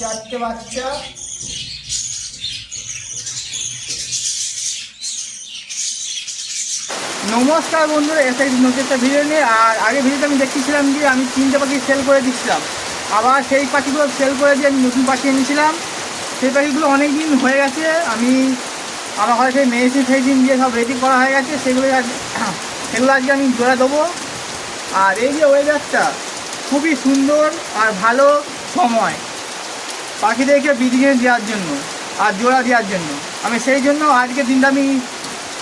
চারটে বাচ্চা। নমস্কার বন্ধুরা এসে নতুন একটা ভিডিও নিয়ে। আর আগে ভিডিওতে আমি দেখতেছিলাম যে আমি তিনটে পাখি সেল করে দিচ্ছিলাম। আবার সেই পাখিগুলো সেল করে দিয়ে আমি নতুন পাখি এনেছিলাম। সেই পাখিগুলো অনেক দিন হয়ে গেছে। আমি আমার ঘরে সেই মেডিসিন ফেডিসিন দিয়ে সব রেডি করা হয়ে গেছে, সেগুলো সেগুলো আজকে আমি জোড়া দেবো। আর এই যে ওয়েদারটা খুবই সুন্দর আর ভালো সময়। পাখিদেরকে ব্রিডিংয়ে দেওয়ার জন্য আর জোড়া দেওয়ার জন্য। আমি সেই জন্য আজকে দিনটা আমি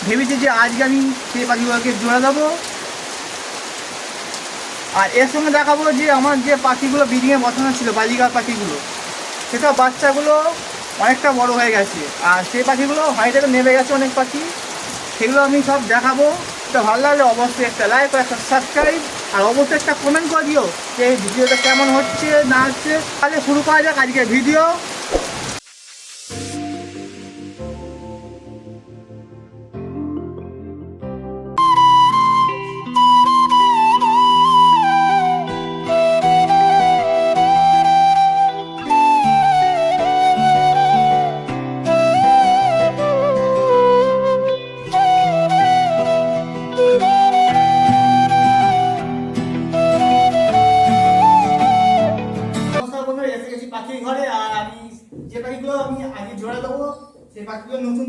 ভেবেছি যে আজকে আমি সেই পাখিগুলোকে জোড়া দেবো। আর এর সঙ্গে দেখাবো যে আমার যে পাখিগুলো ব্রিডিংয়ে বসানো ছিল বালিকার পাখিগুলো সেটা বাচ্চাগুলো অনেকটা বড় হয়ে গেছে। আর সেই পাখিগুলো হাইটে নেমে গেছে অনেক পাখি। সেগুলো আমি সব দেখাবো। তো ভালো লাগলে অবশ্যই একটা লাইক একটা সাবস্ক্রাইব আর অবশ্যই একটা কমেন্ট করে দিও যে ভিডিওটা কেমন হচ্ছে, না হচ্ছে। তাহলে শুরু করা যাক আজকে ভিডিও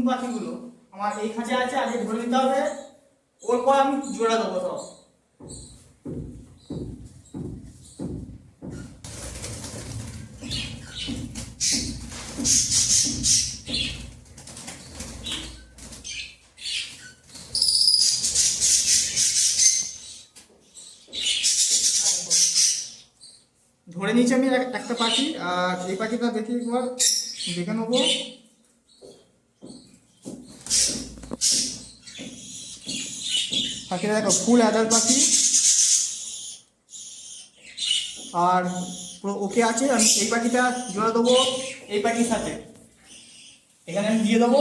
পাখিগুলো। আমার এই খাঁচে আছে, আগে ধরে নিতে হবে। ওর পর আমি জোড়া দেবো সব। ধরে নিয়েছি আমি এক- একটা পাখি, আর এই পাখিটা দেখি একবার দেখে নেব। পাখিটা দেখো, ফুল অ্যাডাল্ট পাখি। আর পুরো ওকে আছে, আমি এই পাখিটা জোড়া দেবো এই পাখির সাথে। এখানে আমি দিয়ে দেবো।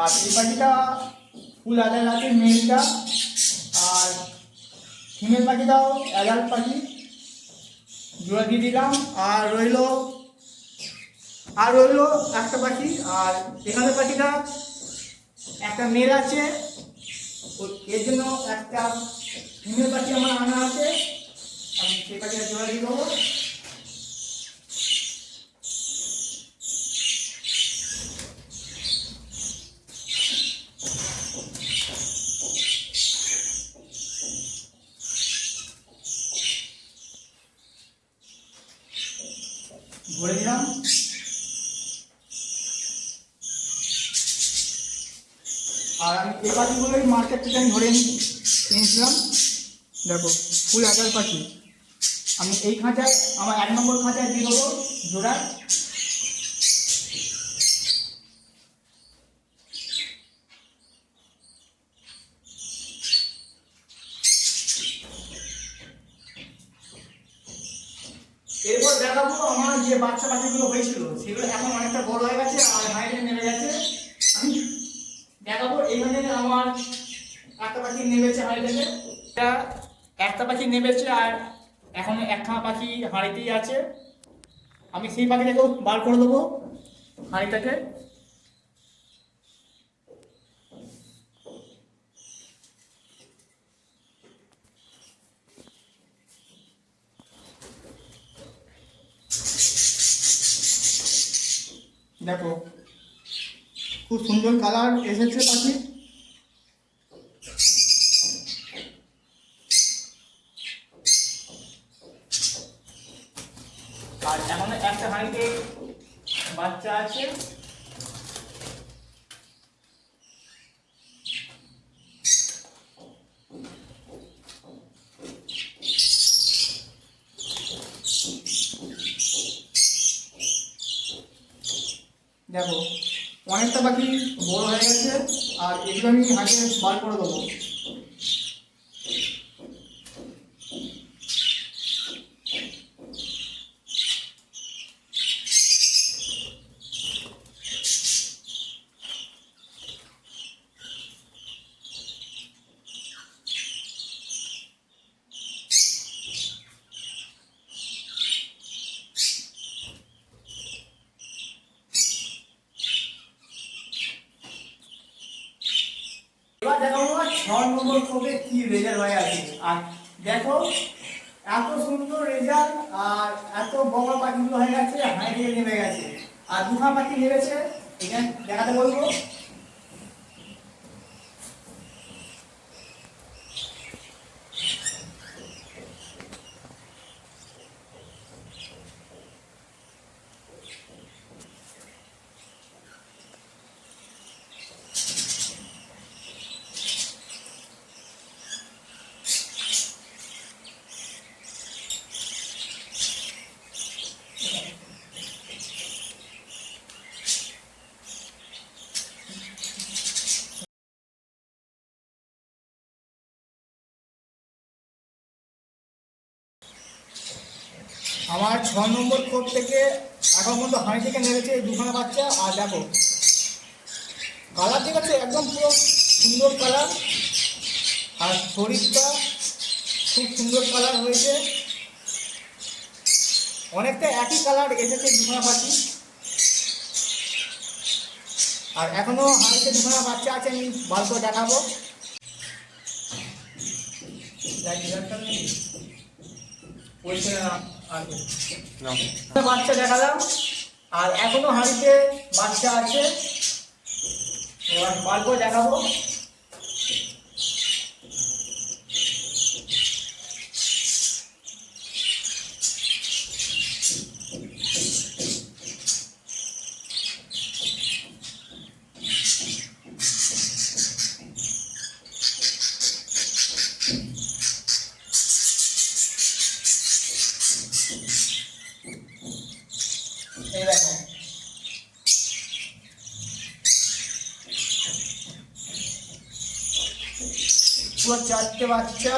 আর এই পাখিটা ফুল অ্যাডাল্ট আছে মেলটা আর ফিমেল পাখিটাও অ্যাডাল্ট পাখি। জোড়া দিয়ে দিলাম। আর রইল আর রইল একটা পাখি, আর এখানে পাখিটা একটা মেল আছে। এর জন্য একটা ফিমেল পাখি আমার আনা আছে। আমি সেই পাখিটা জোড়া দিয়ে দেবো। ধরে দিলাম আর আমি এই পাখিগুলোই মার্কেট থেকে আমি ধরে এনেছিলাম। দেখো, ফুল একার পাখি। আমি এই খাঁচায়, আমার এক নম্বর খাঁচায় দিয়ে দেবো জোড়া এরপর দেখাবো আমার যে বাচ্চা পাখিগুলো হয়েছিল সেগুলো এখন অনেকটা বড় হয়ে গেছে আর হাইটে নেমে গেছে আমি এইখানে আমার একটা পাখি নেমেছে হাঁড়ি থেকে একটা পাখি নেমেছে আর এখন একখানা পাখি হাঁড়িতেই আছে। আমি সেই পাখিটাকেও বার করে দেবো হাঁড়ি থেকে দেখো খুব সুন্দর কালার এসেছে পাখি আর এখন একটা হাঁড়িতে বাচ্চা আছে। দেখো অনেকটা পাখি বড় হয়ে গেছে আর এগুলো আমি আগে বার করে দেবো। এবার দেখো ছ নম্বর কোপে কি রেজাল্ট হয়ে আছে। আর দেখো, এত সুন্দর রেজাল্ট আর এত বড় পাখিগুলো হয়ে গেছে হাই দিয়ে নেমে গেছে। আর দুখা পাখি নেমেছে, এখানে দেখাতে বলব। আমার ছ নম্বর কোপ থেকে এখন পর্যন্ত হাঁড়ি থেকে নেমেছে এই দুখানা বাচ্চা আর দেখো কালার ঠিক আছে একদম পুরো সুন্দর কালার আর শরীরটা খুব সুন্দর কালার হয়েছে। অনেকটা একই কালার এসেছে দুখানা পাখি আর এখনও হাঁড়িতে দুখানা বাচ্চা আছে আমি বার দেখাবো। দেখ, বাচ্চা দেখালাম আর এখনও হাঁড়িতে বাচ্চা আছে। এবার পারব দেখাবো। এই চারটে বাচ্চা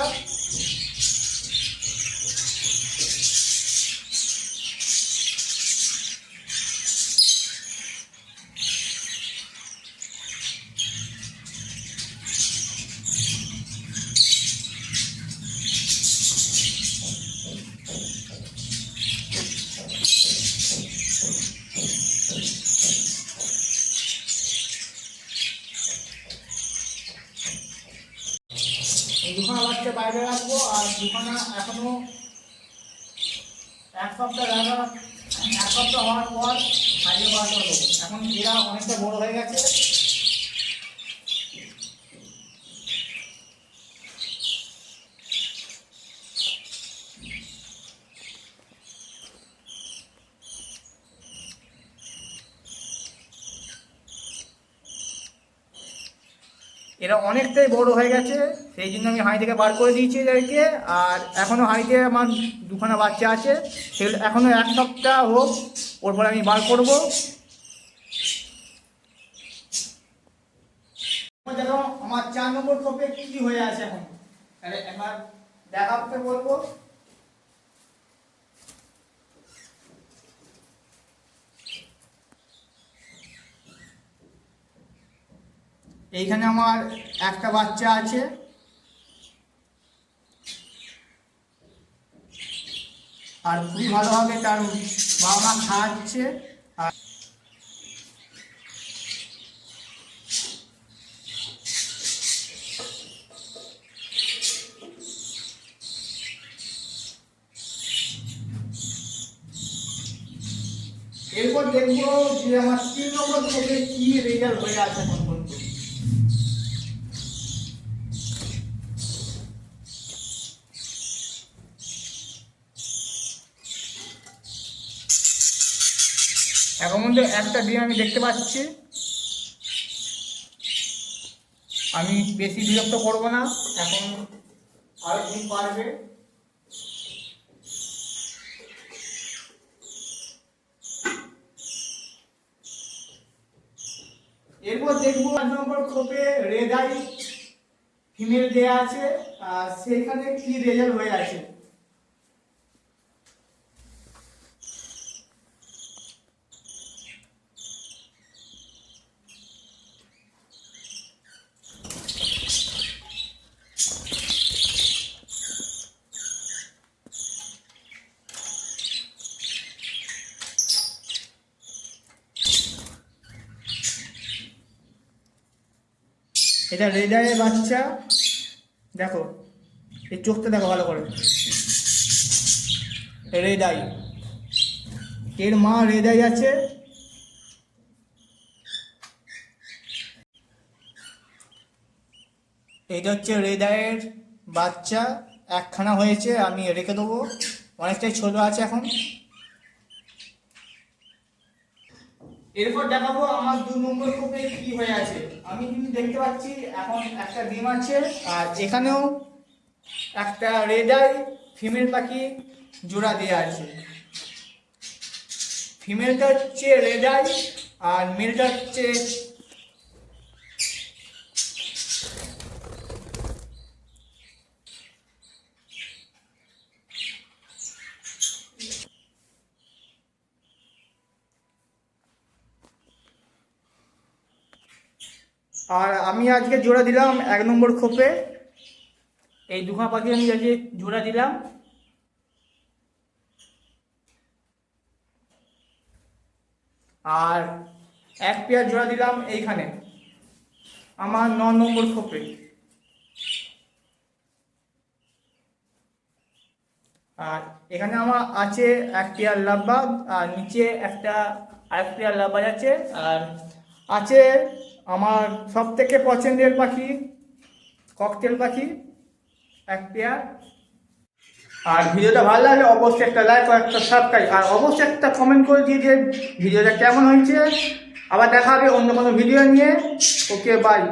এই দুখানা বাচ্চা বাইরে রাখব আর দুখানা এখনও এক সপ্তাহ এক সপ্তাহ হওয়ার পর এখন এরা অনেকটা বড় হয়ে গেছে। এরা অনেকটাই বড় হয়ে গেছে, সেই জন্য আমি হাঁড়ি থেকে বার করে দিয়েছি এদেরকে। আর এখনও হাঁড়িতে আমার দুখানা বাচ্চা আছে, সেগুলো এখনও এক সপ্তাহ হোক, ওর পরে আমি বার করব। দেখো আমার চার নম্বর টপে কি হয়ে আছে এখন? তাহলে একবার দেখাতে বলব। এইখানে আমার একটা বাচ্চা আছে। আর খুবই ভালোভাবে তার বাবা মা খাওয়াচ্ছে আর এরপর দেখব যে আমার তিন নম্বর থেকে কি রেজাল্ট হয়ে আছে এখন পর্যন্ত। এখন পর্যন্ত একটা ডিম আমি দেখতে পাচ্ছি। আমি বেশি বিরক্ত করব না। এখন আরও ডিম পারবে। এরপর দেখব এক নম্বর খোপে রেদাই ফিমেল দেয়া আছে, আর সেখানে কি রেজাল্ট হয়ে আছে। এটা রেডারের বাচ্চা। দেখো, এই চোখটা দেখো ভালো করে। রেডাই। এর মা রেডাই আছে। এইটা হচ্ছে রেডাইয়ের বাচ্চা। একখানা হয়েছে, আমি রেখে দেবো। অনেকটাই ছোট আছে এখন। এরপর দেখাবো আমার দু নম্বর কোপে কি হয়ে আছে। আমি কিন্তু দেখতে পাচ্ছি, এখন একটা ডিম আছে, আর এখানেও একটা রেডাই ফিমেল পাখি জোড়া দেওয়া আছে। ফিমেলটা হচ্ছে রেডাই আর মেলটা হচ্ছে আর আমি আজকে জোড়া দিলাম এক নম্বর খোপে। এই দুখা পাখি আমি আজকে জোড়া দিলাম। আর এক পেয়ার জোড়া দিলাম এইখানে, আমার ন নম্বর খোপে। আর এখানে আমার আছে এক পেয়ার লাভবাগ, আর নিচে একটা আরেক পেয়ার লাভবাজ আছে, আর আছে আমার সব থেকে পছন্দের পাখি ককটেল পাখি, এক পেয়ার। আর ভিডিওটা ভালো লাগলে অবশ্যই একটা লাইক আর একটা সাবস্ক্রাইব আর অবশ্যই একটা কমেন্ট করে দিয়ে যে ভিডিওটা কেমন হয়েছে। আবার দেখা হবে অন্য কোনো ভিডিও নিয়ে। Okay bye